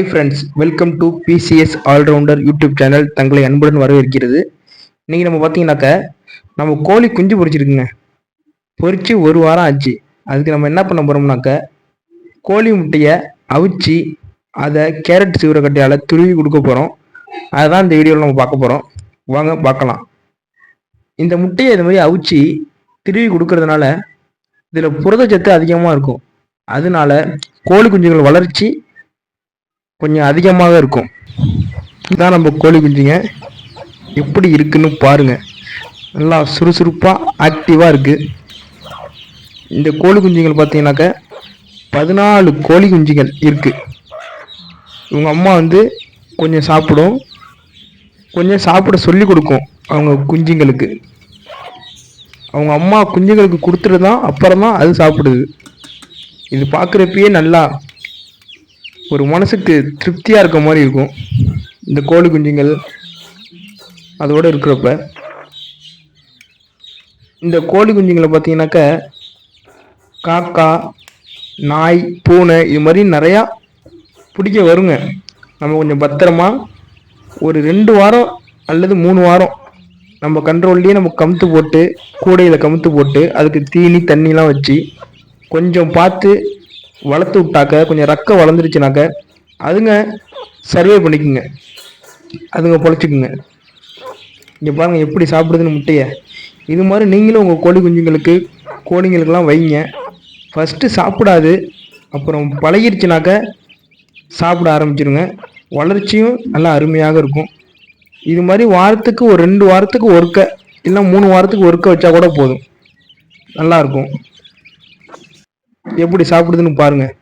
Hi friends welcome to PCS allrounder YouTube channel தங்களை அன்புடன் வரவேற்கிறது. இன்றைக்கி நம்ம பார்த்தீங்கன்னாக்க நம்ம கோழி குஞ்சு பொரிச்சிருக்குங்க. பொரிச்சு ஒரு வாரம் ஆச்சு. அதுக்கு நம்ம என்ன பண்ண போகிறோம்னாக்க கோழி முட்டையை அவிச்சு அதை கேரட் சிவரக்கட்டையால் துருவி கொடுக்க போகிறோம் அதுதான் இந்த வீடியோவில் நம்ம பார்க்க போகிறோம் வாங்க பார்க்கலாம். இந்த முட்டையை இது மாதிரி அவிச்சு திருவி கொடுக்கறதுனால இதில் புரதச்சத்து அதிகமாக இருக்கும். அதனால கோழி குஞ்சுகள் வளர்ச்சி கொஞ்சம் அதிகமாக இருக்கும். இதான் நம்ம கோழி குஞ்சுங்க எப்படி இருக்குன்னு பாருங்கள் நல்லா சுறுசுறுப்பாக ஆக்டிவாக இருக்குது இந்த கோழி குஞ்சுகள் பார்த்தீங்கன்னாக்க பதினாலு கோழி குஞ்சுகள் இருக்குது இவங்க அம்மா வந்து கொஞ்சம் சாப்பிடும். கொஞ்சம் சாப்பிட சொல்லி கொடுக்கும் அவங்க குஞ்சுங்களுக்கு. அவங்க அம்மா குஞ்சுங்களுக்கு கொடுத்துட்டு தான் அப்புறம் தான் அது சாப்பிடுது. இது பார்க்குறப்பயே நல்லா ஒரு மனசுக்கு திருப்தியாக இருக்க மாதிரி இருக்கும். இந்த கோழி குஞ்சுங்கள் அதோடு இருக்கிறப்ப. இந்த கோழி குஞ்சுங்களை பார்த்தீங்கன்னாக்க காக்கா நாய் பூனை இது மாதிரி நிறையா பிடிக்க வருங்க. நம்ம கொஞ்சம் பத்திரமா ஒரு ரெண்டு வாரம் அல்லது மூணு வாரம் நம்ம கண்ட்ரோல்லையே நம்ம கமுத்து போட்டு கூடையில் கமுத்து போட்டு அதுக்கு தீனி தண்ணிலாம் வச்சு கொஞ்சம் பார்த்து வளர்த்து விட்டாக்க கொஞ்சம் ரக்கம் வளர்ந்துருச்சுனாக்க அதுங்க சர்வே பண்ணிக்குங்க. அதுங்க பொழைச்சிக்குங்க. இங்கே பாருங்கள் எப்படி சாப்பிடுதுன்னு முட்டையை. இது மாதிரி நீங்களும் உங்கள் கோழி குஞ்சுங்களுக்கு கோழிங்களுக்கெல்லாம் வைங்க. ஃபஸ்ட்டு சாப்பிடாது அப்புறம் பழகிருச்சுனாக்க சாப்பிட ஆரம்பிச்சிருங்க. வளர்ச்சியும் நல்லா அருமையாக இருக்கும். இது மாதிரி வாரத்துக்கு ஒரு ரெண்டு வாரத்துக்கு ஒருக்க இல்லை மூணு வாரத்துக்கு ஒருக்க வச்சா கூட போதும். நல்லாயிருக்கும் எப்படி சாப்பிடுதுன்னு பாருங்கள்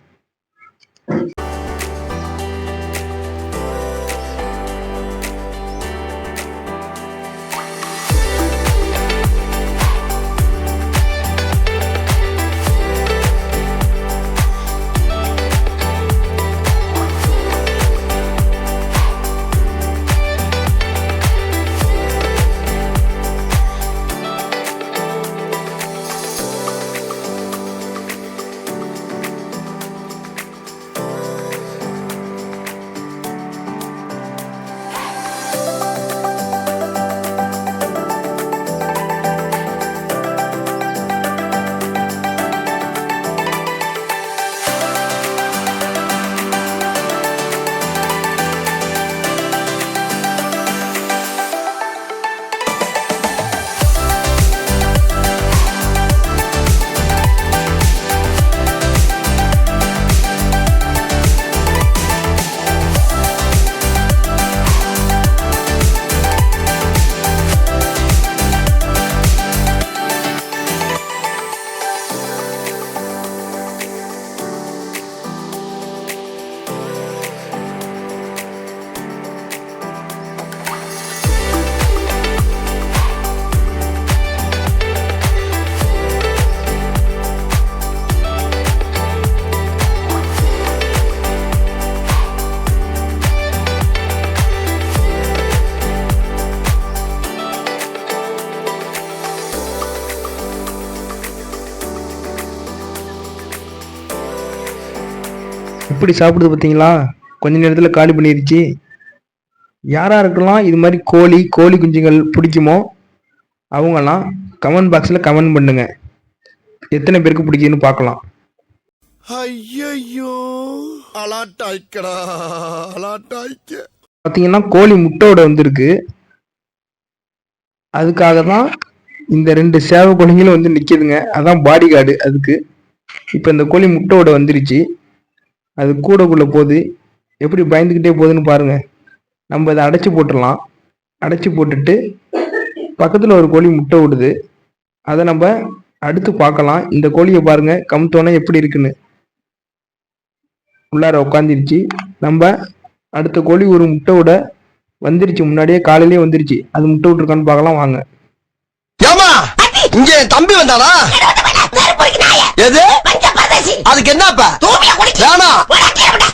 எப்படி சாப்பிடுது பார்த்தீங்களா? கொஞ்ச நேரத்தில் காலி பண்ணிருச்சு. யாராக இருக்கலாம் இது மாதிரி கோழி கோழி குஞ்சுகள் பிடிக்குமோ அவங்கெல்லாம் கமெண்ட் பாக்ஸில் கமெண்ட் பண்ணுங்க. எத்தனை பேருக்கு பிடிக்குதுன்னு பார்க்கலாம். ஐயோ அலாட்டாய்க்கடா அலாட்டாய்க்க பார்த்தீங்கன்னா கோழி முட்டையோட வந்திருக்கு. அதுக்காக தான் இந்த ரெண்டு சேவை கோழிங்களும் வந்து நிற்கிதுங்க அதான் பாடி கார்டு அதுக்கு. இப்போ இந்த கோழி முட்டையோட வந்துருச்சு. அது கூடக்குள்ளே போகுது எப்படி பயந்துக்கிட்டே போகுதுன்னு பாருங்க. நம்ம இதை அடைச்சி போட்டுடலாம். அடைச்சி போட்டுட்டு பக்கத்தில் ஒரு கோழி முட்டை விடுது அதை நம்ம அடுத்து பார்க்கலாம். இந்த கோழியை பாருங்க கமுத்தோன்னே எப்படி இருக்குன்னு. உள்ளார உட்காந்துருச்சு நம்ம அடுத்த கோழி ஒரு முட்டை விட வந்துருச்சு. முன்னாடியே காலையிலேயே வந்துருச்சு. அது முட்டை விட்டுருக்கான்னு பார்க்கலாம். வாங்க. ஏமா இங்க தம்பி வந்தானா? எது? அதுக்கு என்னப்பா வேணாம்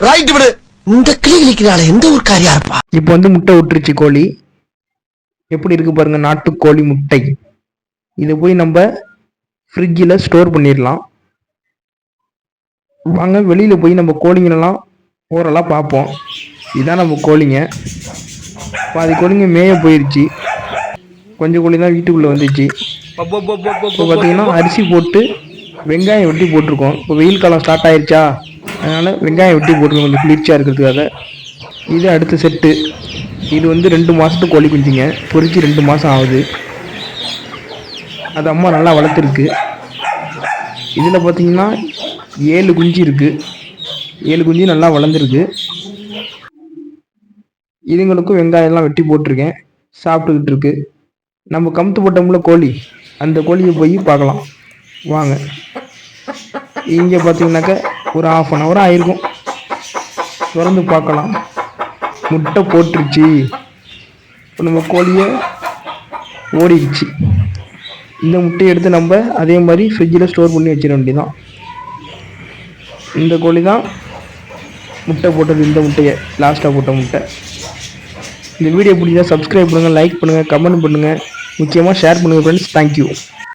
ரைட் விடு. இந்த கிளி கிளிக்கிறாள் எந்த ஒரு காரியா இருப்பா? இப்போ வந்து முட்டை விட்டுருச்சு கோழி. எப்படி இருக்கு பாருங்க நாட்டுக்கோழி முட்டை. இதை போய் நம்ம ஃப்ரிட்ஜில் ஸ்டோர் பண்ணிடலாம். வாங்க வெளியில் போய் நம்ம கோழிங்களெல்லாம் ஓரளவு பார்ப்போம். இதான் நம்ம கோழிங்க. பாதி கோழிங்க மேய போயிருச்சு. கொஞ்சம் கோழி தான் வீட்டுக்குள்ளே வந்துச்சு. இப்போ பார்த்தீங்கன்னா அரிசி போட்டு வெங்காயம் வெட்டி போட்டிருக்கோம். இப்போ வெயில் காலம் ஸ்டார்ட் ஆயிடுச்சா அதனால் வெங்காயம் வெட்டி போட்டிருக்கோம். கொஞ்சம் குளிர்ச்சியாக இருக்கிறதுக்காக. இது அடுத்த செட்டு. இது வந்து ரெண்டு மாதத்துக்கு கோழி குஞ்சுங்க. பொறிச்சு ரெண்டு மாதம் ஆகுது. அது அம்மா நல்லா வளர்த்துருக்கு. இதில் பார்த்தீங்கன்னா ஏழு குஞ்சு இருக்குது ஏழு குஞ்சு நல்லா வளர்ந்துருக்கு. இதுங்களுக்கும் வெங்காயம்லாம் வெட்டி போட்டிருக்கேன். சாப்பிட்டுக்கிட்டு இருக்கு. நம்ம கமுத்து போட்டோம்ல கோழி. அந்த கோழியை போய் பார்க்கலாம். வாங்க. இங்கே பார்த்தீங்கன்னாக்கா ஒரு ஆஃப் அன் ஹவர் ஆயிருக்கும். திறந்து பார்க்கலாம். முட்டை போட்டுருச்சு. இப்போ நம்ம கோழியை ஓடிடுச்சு. இந்த முட்டையை எடுத்து நம்ம அதே மாதிரி ஃப்ரிட்ஜில் ஸ்டோர் பண்ணி வச்சிட வேண்டியதான் இந்த கோழி தான் முட்டை போட்டது இந்த முட்டையை லாஸ்ட்டாக போட்ட முட்டை. இந்த வீடியோ பிடிச்சா சப்ஸ்கிரைப் பண்ணுங்கள் லைக் பண்ணுங்கள் கமெண்ட் பண்ணுங்கள் முக்கியமாக ஷேர் பண்ணுங்கள் ஃப்ரெண்ட்ஸ் தேங்க்யூ